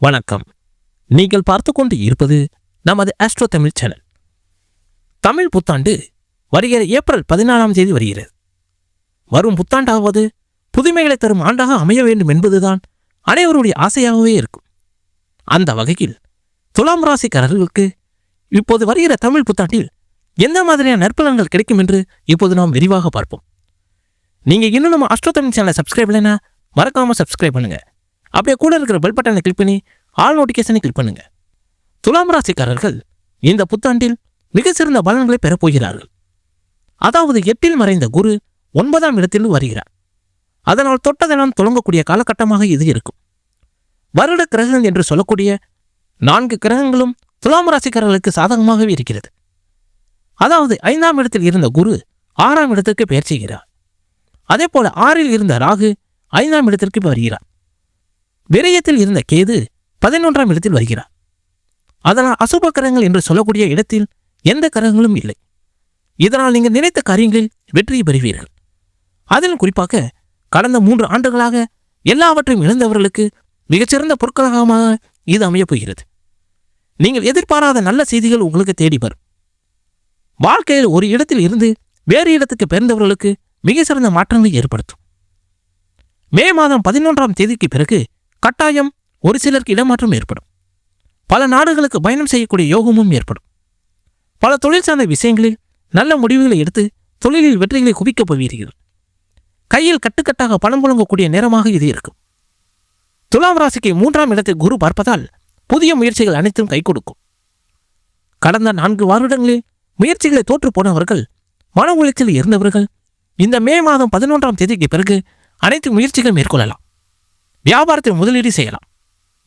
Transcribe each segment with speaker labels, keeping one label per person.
Speaker 1: வணக்கம். நீங்கள் பார்த்து கொண்டு இருப்பது நமது ஆஸ்ட்ரோ தமிழ் சேனல் தமிழ் புத்தாண்டு வருகிற ஏப்ரல் பதினாலாம் தேதி வருகிறது. வரும் புத்தாண்டாவது புதுமைகளை தரும் ஆண்டாக அமைய வேண்டும் என்பதுதான் அனைவருடைய ஆசையாகவே இருக்கும். அந்த வகையில் துலாம் ராசிக்காரர்களுக்கு இப்போது வருகிற தமிழ் புத்தாண்டில் எந்த மாதிரியான நற்பலன்கள் கிடைக்கும் என்று இப்போது நாம் விரிவாக பார்ப்போம். நீங்க இன்னும் நம்ம அஸ்ட்ரோ தமிழ் சேனலை சப்ஸ்கிரைப் இல்லைன்னா மறக்காம சப்ஸ்கிரைப் பண்ணுங்க. அப்படியே கூட இருக்கிற பெல் பட்டனை கிளிக் பண்ணி ஆல் நோட்டிஃபிகேஷனை கிளிக் பண்ணுங்க. துலாம் ராசிக்காரர்கள் இந்த புத்தாண்டில் மிக சிறந்த பலன்களை பெறப் போகிறார்கள். அதாவது எட்டில் மறைந்த குரு ஒன்பதாம் இடத்தில் வருகிறார். அதனால் தொட்டதெல்லாம் தொடங்கக்கூடிய காலகட்டமாக இது இருக்கும். வருட கிரகங்கள் என்று சொல்லக்கூடிய நான்கு கிரகங்களும் துலாம் ராசிக்காரர்களுக்கு சாதகமாகவே இருக்கிறது. அதாவது ஐந்தாம் இடத்தில் இருந்த குரு ஆறாம் இடத்திற்கு பெயர் செய்கிறார். அதே போல ஆறில் இருந்த ராகு ஐந்தாம் இடத்திற்கு வருகிறார். விரயத்தில் இருந்த கேது பதினொன்றாம் இடத்தில் வருகிறார். அதனால் அசுப கரகங்கள் என்று சொல்லக்கூடிய இடத்தில் எந்த கரகங்களும் இல்லை. இதனால் நீங்கள் நினைத்த காரியங்களில் வெற்றி பெறுவீர்கள். அதில் குறிப்பாக கடந்த மூன்று ஆண்டுகளாக எல்லாவற்றையும் இழந்தவர்களுக்கு மிகச்சிறந்த பொற்கலகமாக இது அமையப் போகிறது. நீங்கள் எதிர்பாராத நல்ல செய்திகள் உங்களுக்கு தேடி வரும். வாழ்க்கையில் ஒரு இடத்தில் இருந்து வேறு இடத்துக்கு பிறந்தவர்களுக்கு மிக சிறந்த மாற்றங்களை ஏற்படுத்தும். மே மாதம் பதினொன்றாம் தேதிக்கு பிறகு கட்டாயம் ஒரு சிலருக்கு இடமாற்றம் ஏற்படும். பல நாடுகளுக்கு பயணம் செய்யக்கூடிய யோகமும் ஏற்படும். பல தொழில் சார்ந்த விஷயங்களில் நல்ல முடிவுகளை எடுத்து தொழிலில் வெற்றிகளை குவிக்கப் போவீர்கள். கையில் கட்டுக்கட்டாக பணம் புழங்கக்கூடிய நேரமாக இது இருக்கும். துலாம் ராசிக்கு மூன்றாம் இடத்தை குரு பார்ப்பதால் புதிய முயற்சிகள் அனைத்தும் கை கொடுக்கும். கடந்த நான்கு வருடங்களில் முயற்சிகளை தோற்று போனவர்கள் மன உளைச்சல் இருந்தவர்கள் இந்த மே மாதம் பதினொன்றாம் தேதிக்கு பிறகு அனைத்து முயற்சிகள் மேற்கொள்ளலாம். வியாபாரத்தில் முதலீடு செய்யலாம்.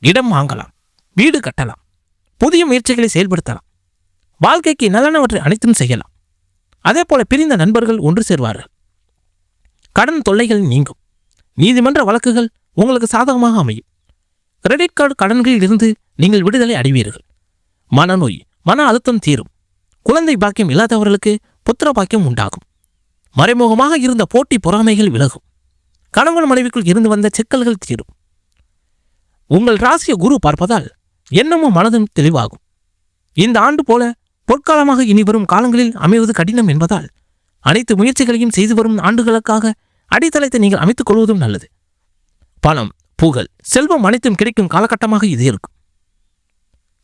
Speaker 1: இடம் வாங்கலாம் வீடு கட்டலாம் புதிய முயற்சிகளை செயல்படுத்தலாம் வாழ்க்கைக்கு நலனவற்றை அனைத்தும் செய்யலாம். அதே போல பிரிந்த நண்பர்கள் ஒன்று சேர்வார்கள். கடன் தொல்லைகள் நீங்கும். நீதிமன்ற வழக்குகள் உங்களுக்கு சாதகமாக அமையும். கிரெடிட் கார்டு கடன்களில் இருந்து நீங்கள் விடுதலை அடைவீர்கள். மனநோய் மன அழுத்தம் தீரும். குழந்தை பாக்கியம் இல்லாதவர்களுக்கு புத்திர பாக்கியம் உண்டாகும். மறைமுகமாக இருந்த போட்டி பொறாமைகள் விலகும். கணவன் மனைவிக்குள் இருந்து வந்த சிக்கல்கள் தீரும். உங்கள் ராசிய குரு பார்ப்பதால் எண்ணமும் மனதும் தெளிவாகும். இந்த ஆண்டு போல பொற்காலமாக இனி வரும் காலங்களில் அமைவது கடினம் என்பதால் அனைத்து முயற்சிகளையும் செய்து வரும் ஆண்டுகளுக்காக அடித்தளத்தை நீங்கள் அமைத்துக் கொள்வதும் நல்லது. பணம் புகழ் செல்வம் அனைத்தும் கிடைக்கும் காலகட்டமாக இது இருக்கும்.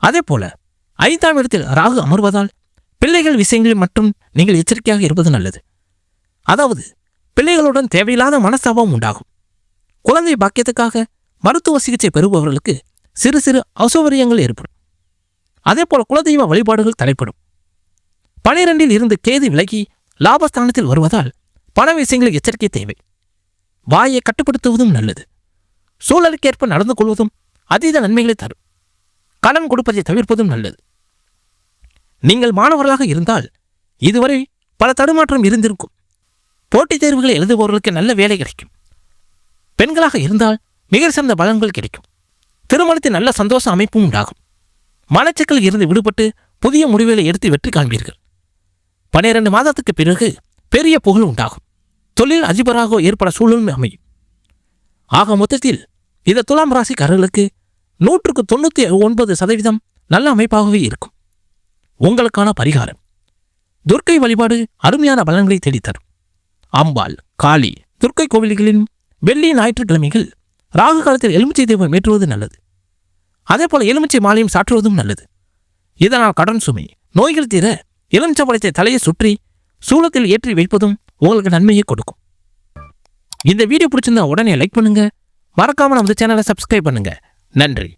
Speaker 1: அதே போல ஐந்தாம் இடத்தில் ராகு அமர்வதால் பிள்ளைகள் விஷயங்களில் மட்டும் நீங்கள் எச்சரிக்கையாக இருப்பது நல்லது. அதாவது பிள்ளைகளுடன் தேவையில்லாத மனஸ்தாபம் உண்டாகும். குழந்தை பாக்கியத்துக்காக மருத்துவ சிகிச்சை பெறுபவர்களுக்கு சிறு சிறு அசௌகரியங்கள் ஏற்படும். அதேபோல் குலதெய்வ வழிபாடுகள் தடைப்படும் பனிரெண்டில் இருந்து கேது விலகி லாபஸ்தானத்தில் வருவதால் பண விஷயங்களில் எச்சரிக்கை தேவை. வாயை கட்டுப்படுத்துவதும் நல்லது. சூழலுக்கேற்ப நடந்து கொள்வதும் அதீத நன்மைகளை தரும். கடன் கொடுப்பதை தவிர்ப்பதும் நல்லது. நீங்கள் மாணவர்களாக இருந்தால் இதுவரை பல தடுமாற்றம் இருந்திருக்கும். போட்டித் தேர்வுகளை எழுதுபவர்களுக்கு நல்ல வேலை கிடைக்கும். பெண்களாக இருந்தால் மிக சிறந்த பலன்கள் கிடைக்கும். திருமணத்தில் நல்ல சந்தோஷ அமைப்பும் உண்டாகும். மனச்சிக்கல் இருந்து விடுபட்டு புதிய முடிவுகளை எடுத்து வெற்றி காண்பீர்கள். பன்னிரண்டு மாதத்துக்கு பிறகு பெரிய புகழ் உண்டாகும். தொழில் அதிபராக ஏற்பட சூழலும் அமையும். ஆக மொத்தத்தில் இந்த துலாம் ராசிக்காரர்களுக்கு நூற்றுக்கு தொண்ணூற்றி ஒன்பது சதவீதம் நல்ல அமைப்பாகவே இருக்கும். உங்களுக்கான பரிகாரம். துர்க்கை வழிபாடு அருமையான பலன்களை தேடித்தரும். அம்பாள் காளி துர்க்கை கோவில்களின் வெள்ளி ஞாயிற்றுக்கிழமைகள் ராகு காலத்தில் எலுமிச்சை தீபம் ஏற்றுவது நல்லது. அதே போல் எலுமிச்சை மாலையும் சாற்றுவதும் நல்லது. இதனால் கடன் சுமை நோய்கள் தீர எலுமிச்சம்பழத்தை தலையை சுற்றி சூளத்தில் ஏற்றி வைப்பதும் உங்களுக்கு நன்மையை கொடுக்கும். இந்த வீடியோ பிடிச்சிருந்தா உடனே லைக் பண்ணுங்கள் மறக்காமல் நம்ம சேனலை சப்ஸ்கிரைப் பண்ணுங்கள் நன்றி.